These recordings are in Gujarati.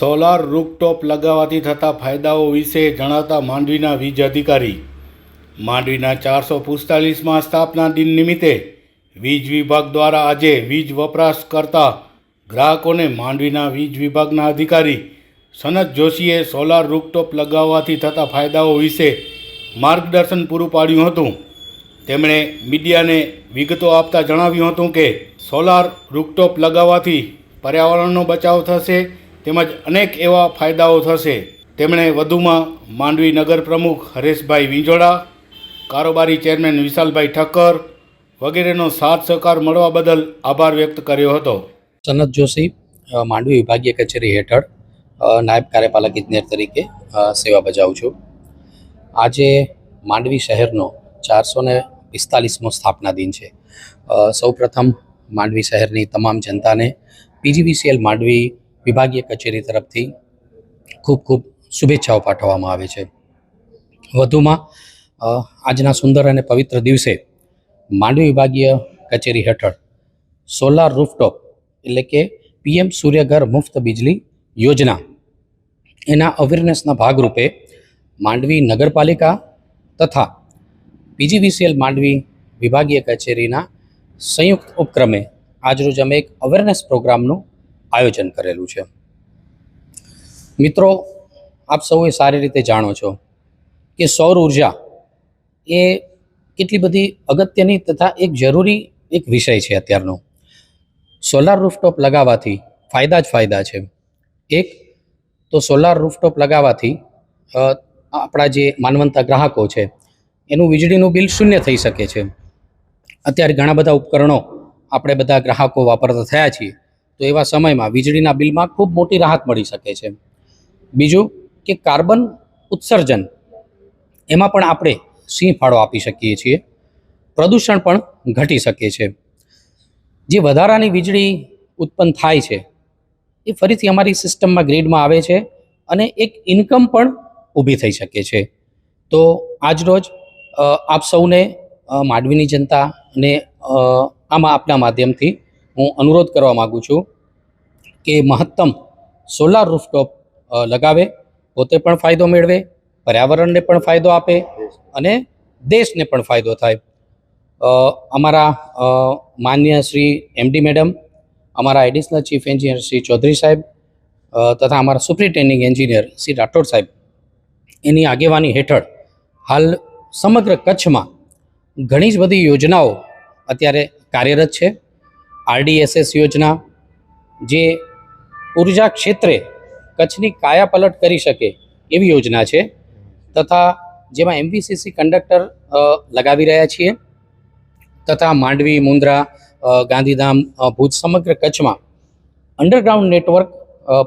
સોલાર રૂપટોપ લગાવવાથી થતા ફાયદાઓ વિશે જણાવતા માંડવીના વીજ અધિકારી. માંડવીના ચારસો પિસ્તાલીસમાં સ્થાપના દિન નિમિત્તે વીજ વિભાગ દ્વારા આજે વીજ વપરાશ કરતા ગ્રાહકોને માંડવીના વીજ વિભાગના અધિકારી સનત જોશીએ સોલાર રૂપટોપ લગાવવાથી થતા ફાયદાઓ વિશે માર્ગદર્શન પૂરું પાડ્યું હતું. તેમણે મીડિયાને વિગતો આપતા જણાવ્યું હતું કે, સોલાર રૂપટોપ લગાવવાથી પર્યાવરણનો બચાવ થશે તેમજ અનેક એવા ફાયદાઓ થશે. તેમણે વધુમાં માંડવી નગર પ્રમુખ હરેશભાઈ વિંજોડા, કારોબારી ચેરમેન વિશાલભાઈ ઠક્કર વગેરેનો સાથ સહકાર મળવા બદલ આભાર વ્યક્ત કર્યો હતો. સનત જોશી માંડવી વિભાગીય કચેરી હેઠળ નાયબ કાર્યપાલક ઇજનેર તરીકે સેવા બજાવું છું. આજે માંડવી શહેરનો ચારસો ને પિસ્તાલીસમો સ્થાપના દિન છે. સૌપ્રથમ માંડવી શહેરની તમામ જનતાને પીજીવીસીએલ માંડવી વિભાગીય કચેરી તરફથી ખૂબ ખૂબ શુભેચ્છાઓ પાઠવવામાં આવે છે. વધુમાં આજના સુંદર અને પવિત્ર દિવસે માંડવી વિભાગીય કચેરી હેઠળ સોલાર રૂફટોપ એટલે કે પીએમ સૂર્યઘર મુફ્ત બિજલી યોજના એના અવેરનેસના ભાગરૂપે માંડવી નગરપાલિકા તથા પીજીવીસીએલ માંડવી વિભાગીય કચેરીના સંયુક્ત ઉપક્રમે આજરોજ અમે એક અવેરનેસ પ્રોગ્રામનું આયોજન કરેલું છે. મિત્રો, આપ સૌએ સારી રીતે જાણો છો કે સૌર ઊર્જા એ કેટલી બધી અગત્યની તથા એક જરૂરી એક વિષય છે અત્યારનો. સોલાર રૂફટોપ લગાવવાથી ફાયદા જ ફાયદા છે. એક, તો સોલાર રૂફટોપ લગાવવાથી આપણા જે માનવંતા ગ્રાહકો છે, એનું વીજળીનું બિલ શૂન્ય થઈ શકે છે. અત્યારે ઘણા બધા ઉપકરણો આપણે બધા ગ્રાહકો વાપરતા થયા છીએ. તો એવા સમયમાં વીજળીના બિલમાં ખૂબ મોટી રાહત મળી શકે છે. બીજું કે કાર્બન ઉત્સર્જન, એમાં પણ આપણે સિંહ ફાળો આપી શકીએ છીએ. પ્રદૂષણ પણ ઘટી શકે છે. જે વધારાની વીજળી ઉત્પન્ન થાય છે, એ ફરીથી અમારી સિસ્ટમમાં ગ્રીડમાં આવે છે અને એક ઇન્કમ પણ ઊભી થઈ શકે છે. તો આજરોજ આપ સૌને માંડવીની જનતા અને આમાં આપના માધ્યમથી હું અનુરોધ કરવા માગું છું કે મહત્તમ સોલાર રૂફટોપ લગાવે, પોતે પણ ફાયદો મેળવે, પર્યાવરણને પણ ફાયદો આપે અને દેશને પણ ફાયદો થાય. અમારા માન્ય શ્રી એમડી મેડમ અમારા additional chief engineer Shri Chaudhary સાહેબ તથા અમારા સુપ્રિન્ટેન્ડિંગ એન્જિનિયર શ્રી રાઠોડ સાહેબ, એની આગેવાની હેઠળ હાલ સમગ્ર કચ્છમાં ઘણી જ બધી યોજનાઓ અત્યારે કાર્યરત છે. આરડીએસએસ યોજના જે ઊર્જા ક્ષેત્રે કચ્છની કાયાપલટ કરી શકે એવી યોજના છે તથા જેમાં એમવીસીસી કંડક્ટર લગાવી રહ્યા છીએ તથા માંડવી, મુન્દ્રા ગાંધીધામ ભુજ સમગ્ર કચ્છમાં અંડરગ્રાઉન્ડ નેટવર્ક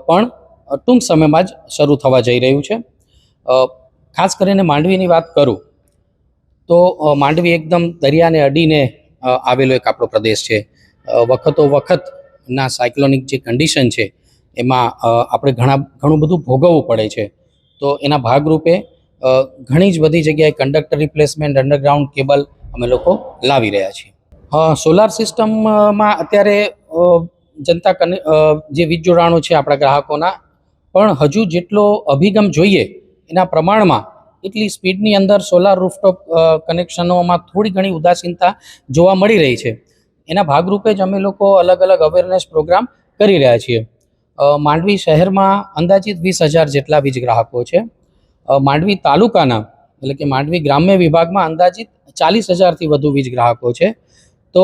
પણ ટૂંક સમયમાં જ શરૂ થવા જઈ રહ્યું છે. ખાસ કરીને માંડવીની વાત કરું તો માંડવી એકદમ દરિયાને અડીને આવેલો એક આપણો પ્રદેશ છે. વખતો વખતના સાયક્લોનિક જે કન્ડિશન છે, એમાં આપણે ઘણા, ઘણું બધું ભોગવવું પડે છે. તો એના ભાગરૂપે ઘણી જ બધી જગ્યાએ કંડક્ટર રિપ્લેસમેન્ટ અંડરગ્રાઉન્ડ કેબલ અમે લોકો લાવી રહ્યા છીએ. સોલાર સિસ્ટમમાં અત્યારે જનતા જે વીજ જોડાણો છે આપણા ગ્રાહકોના, પણ હજુ જેટલો અભિગમ જોઈએ, એના પ્રમાણમાં એટલી સ્પીડની અંદર સોલાર રૂફટોપ કનેક્શનોમાં થોડી ઘણી ઉદાસીનતા જોવા મળી રહી છે. એના ભાગરૂપે જ અમે લોકો અલગ અલગ અવેરનેસ પ્રોગ્રામ કરી રહ્યા છીએ. માંડવી શહેરમાં અંદાજિત વીસ હજાર જેટલા વીજ ગ્રાહકો છે. માંડવી તાલુકાના, એટલે કે માંડવી ગ્રામ્ય વિભાગમાં અંદાજિત ચાલીસ હજારથી વધુ વીજ ગ્રાહકો છે. તો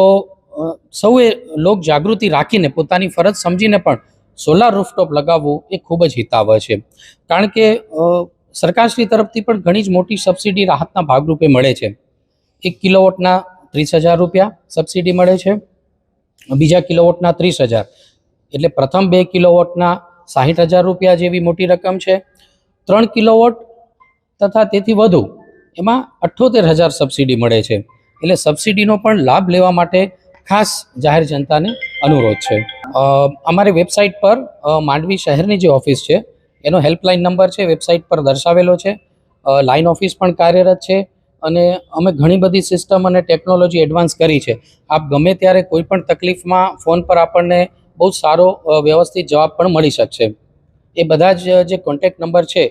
સૌએ લોક જાગૃતિ રાખીને પોતાની ફરજ સમજીને પણ સોલાર રૂફટોપ લગાવવું એ ખૂબ જ હિતાવહ છે. કારણ કે સરકારશ્રી તરફથી પણ ઘણી જ મોટી સબસિડી રાહતના ભાગરૂપે મળે છે. એક કિલોવોટના ત્રીસ હજાર રૂપિયા સબસિડી મળે છે. બીજા કિલોવોટના ત્રીસ હજાર. એટલે પ્રથમ બે કિલોવોટના સાહીઠ હજાર રૂપિયા જેવી મોટી રકમ છે. ત્રણ કિલોવોટ તથા તેથી વધુ એમાં અઠ્ઠોતેર હજાર સબસિડી મળે છે. એટલે સબસિડીનો પણ લાભ લેવા માટે ખાસ જાહેર જનતાને અનુરોધ છે. અમારી વેબસાઇટ પર માંડવી શહેરની જે ઓફિસ છે, એનો હેલ્પલાઇન નંબર છે વેબસાઇટ પર દર્શાવેલો છે. લાઇન ઓફિસ પણ કાર્યરત છે. અને અમે ઘણી બધી સિસ્ટમ અને ટેકનોલોજી એડવાન્સ કરી છે. આપ ગમે ત્યારે કોઈ પણ તકલીફમાં ફોન પર આપણને બહુ સારો વ્યવસ્થિત જવાબ પણ મળી શકશે. એ બધા જ, જે કોન્ટેક્ટ નંબર છે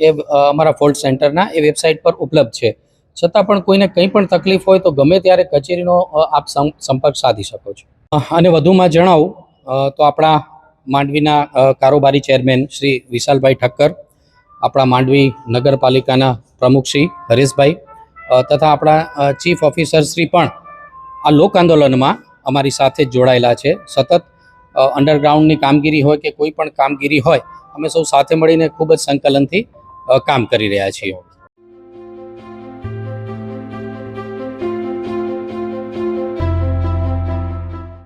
એ અમારા ફોલ્ટ સેન્ટરના એ વેબસાઇટ પર ઉપલબ્ધ છે. છતાં પણ કોઈને કંઈ પણ તકલીફ હોય તો ગમે ત્યારે કચેરીનો આપ સંપર્ક સાધી શકો છો. અને વધુમાં જણાવું તો આપણા માંડવીના કારોબારી ચેરમેન શ્રી વિશાલભાઈ ઠક્કર, આપણા માંડવી નગરપાલિકાના પ્રમુખ શ્રી હરેશભાઈ તથા આપણા ચીફ ઓફિસરશ્રી પણ આ લોક આંદોલનમાં અમારી સાથે જ જોડાયેલા છે. સતત અંડરગ્રાઉન્ડની કામગીરી હોય કે કોઈ પણ કામગીરી હોય, અમે સૌ સાથે મળીને ખૂબ જ સંકલનથી કામ કરી રહ્યા છીએ.